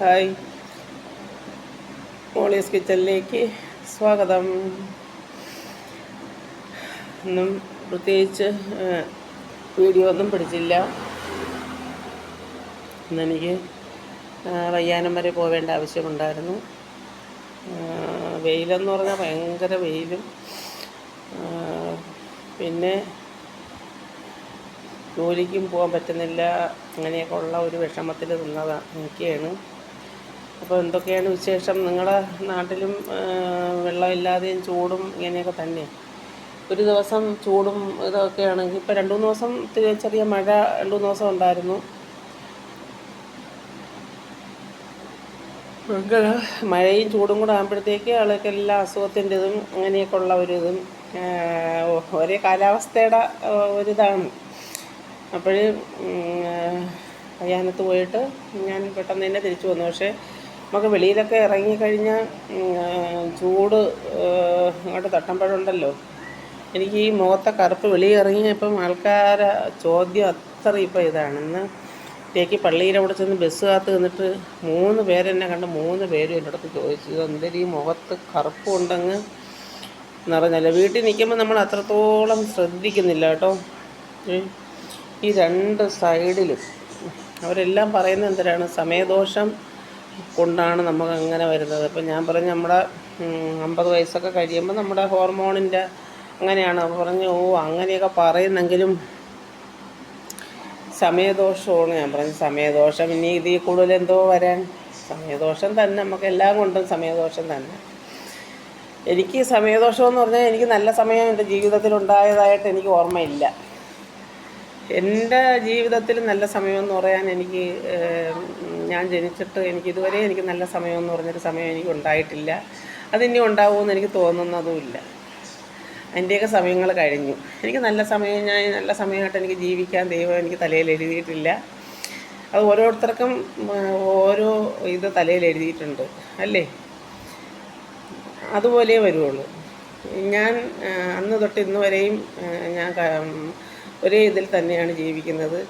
Hi. Molly's കിച്ചണിലേക്ക് സ്വാഗതം. ഒന്നും പ്രത്യേകിച്ച് വീഡിയോ ഒന്നും പിടിച്ചില്ല. ഇന്നെനിക്ക് വയ്യാനം വരെ പോവേണ്ട ആവശ്യമുണ്ടായിരുന്നു. വെയിലെന്ന് പറഞ്ഞാൽ ഭയങ്കര വെയിലും. പിന്നെ ജോലിക്കും പോകാൻ പറ്റുന്നില്ല. അങ്ങനെയൊക്കെ ഉള്ള ഒരു വിഷമത്തിൽ നിന്നതാണ് നിൽക്കുകയാണ്. അപ്പോൾ എന്തൊക്കെയാണ് വിശേഷം? നിങ്ങളുടെ നാട്ടിലും വെള്ളമില്ലാതെയും ചൂടും ഇങ്ങനെയൊക്കെ തന്നെ ഒരു ദിവസം ചൂടും ഇതൊക്കെയാണ് ആണെങ്കിൽ ഇപ്പോൾ രണ്ട് മൂന്ന് ദിവസം ചെറിയ മഴ രണ്ട് മൂന്ന് ദിവസം ഉണ്ടായിരുന്നു. മഴയും ചൂടും കൂടെ ആകുമ്പോഴത്തേക്ക് ആളൊക്കെ എല്ലാ അസുഖത്തിന്റെ ഇതും അങ്ങനെയൊക്കെ ഉള്ള ഒരു ഇതും ഒരേ കാലാവസ്ഥയുടെ ഒരിതാണ് അപ്പോൾ കയ്യാനത്ത് പോയിട്ട് ഞാൻ പെട്ടെന്ന് തന്നെ തിരിച്ചു വന്നു. പക്ഷേ നമുക്ക് വെളിയിലൊക്കെ ഇറങ്ങിക്കഴിഞ്ഞാൽ ചൂട് അങ്ങോട്ട് തട്ടുമ്പോഴുണ്ടല്ലോ. എനിക്ക് ഈ മുഖത്തെ കറുപ്പ് വെളിയിൽ ഇറങ്ങിയപ്പം ആൾക്കാരെ ചോദ്യം അത്ര ഇപ്പം ഇതാണ്. ഇന്ന് തേക്ക് പള്ളിയുടെ ചെന്ന് ബസ് കാത്ത് നിന്നിട്ട് മൂന്ന് പേരെന്നെ കണ്ട് മൂന്ന് പേരും എന്റെ അടുത്ത് ചോദിച്ചു എന്തൊരു ഈ മുഖത്ത് കറുപ്പ് ഉണ്ടെന്ന്? വീട്ടിൽ നിൽക്കുമ്പോൾ നമ്മൾ അത്രത്തോളം ശ്രദ്ധിക്കുന്നില്ല കേട്ടോ. ഈ രണ്ട് സൈഡിലും അവരെല്ലാം പറയുന്നത് എന്തിനാണ്? സമയദോഷം കൊണ്ടാണ് നമുക്ക് അങ്ങനെ വരുന്നത്. അപ്പം ഞാൻ പറഞ്ഞു നമ്മുടെ അമ്പത് വയസ്സൊക്കെ കഴിയുമ്പോൾ നമ്മുടെ ഹോർമോണിന്റെ അങ്ങനെയാണ്. അപ്പോൾ പറഞ്ഞു ഓ അങ്ങനെയൊക്കെ പറയുന്നെങ്കിലും സമയദോഷമാണ്. ഞാൻ പറഞ്ഞു സമയദോഷം ഇനി ഇതിൽ കൂടുതൽ എന്തോ വരാൻ സമയദോഷം തന്നെ. നമുക്ക് എല്ലാം കൊണ്ടും സമയദോഷം തന്നെ. എനിക്ക് സമയദോഷം എന്ന് പറഞ്ഞാൽ എനിക്ക് നല്ല സമയം എന്റെ ജീവിതത്തിൽ ഉണ്ടായതായിട്ട് എനിക്ക് ഓർമ്മയില്ല. എന്റെ ജീവിതത്തിൽ നല്ല സമയമെന്ന് പറയാൻ എനിക്ക് ഞാൻ ജനിച്ചിട്ട് എനിക്ക് ഇതുവരെ എനിക്ക് നല്ല സമയമെന്ന് പറഞ്ഞൊരു സമയം എനിക്ക് ഉണ്ടായിട്ടില്ല. അതിനി ഉണ്ടാവുമെന്ന് എനിക്ക് തോന്നുന്നതുമില്ല. അതിന്റെയൊക്കെ സമയങ്ങൾ കഴിഞ്ഞു. എനിക്ക് നല്ല സമയം ഞാൻ നല്ല സമയമായിട്ട് എനിക്ക് ജീവിക്കാൻ ദൈവം എനിക്ക് തലയിൽ എഴുതിയിട്ടില്ല. അത് ഓരോരുത്തർക്കും ഓരോ ഇത് തലയിൽ എഴുതിയിട്ടുണ്ട്. അല്ലേ? അതുപോലെ വരുള്ളൂ ഞാൻ അന്ന് തൊട്ട് ഇന്ന് വരെയും ഞാൻ ഒരേ ഇതിൽ തന്നെയാണ് ജീവിക്കുന്നത്.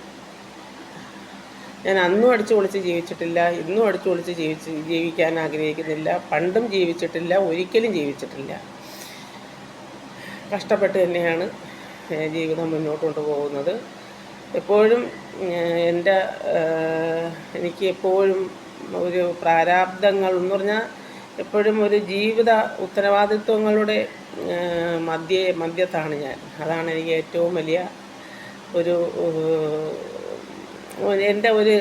ഞാൻ അന്നും അടിച്ചു പൊളിച്ച് ജീവിച്ചിട്ടില്ല ഇന്നും അടിച്ചു പൊളിച്ച് ജീവിച്ച് ജീവിക്കാൻ ആഗ്രഹിക്കുന്നില്ല പണ്ടും ജീവിച്ചിട്ടില്ല ഒരിക്കലും ജീവിച്ചിട്ടില്ല. കഷ്ടപ്പെട്ട് തന്നെയാണ് ജീവിതം മുന്നോട്ട് കൊണ്ടുപോകുന്നത്. എപ്പോഴും എന്റെ എനിക്ക് എപ്പോഴും ഒരു പ്രാരാബ്ദങ്ങൾ എന്ന് പറഞ്ഞാൽ എപ്പോഴും ഒരു ജീവിത ഉത്തരവാദിത്വങ്ങളുടെ മധ്യേ മധ്യത്താണ് ഞാൻ. അതാണ് എനിക്ക് ഏറ്റവും വലിയ ഒരു എന്റെ ഒരു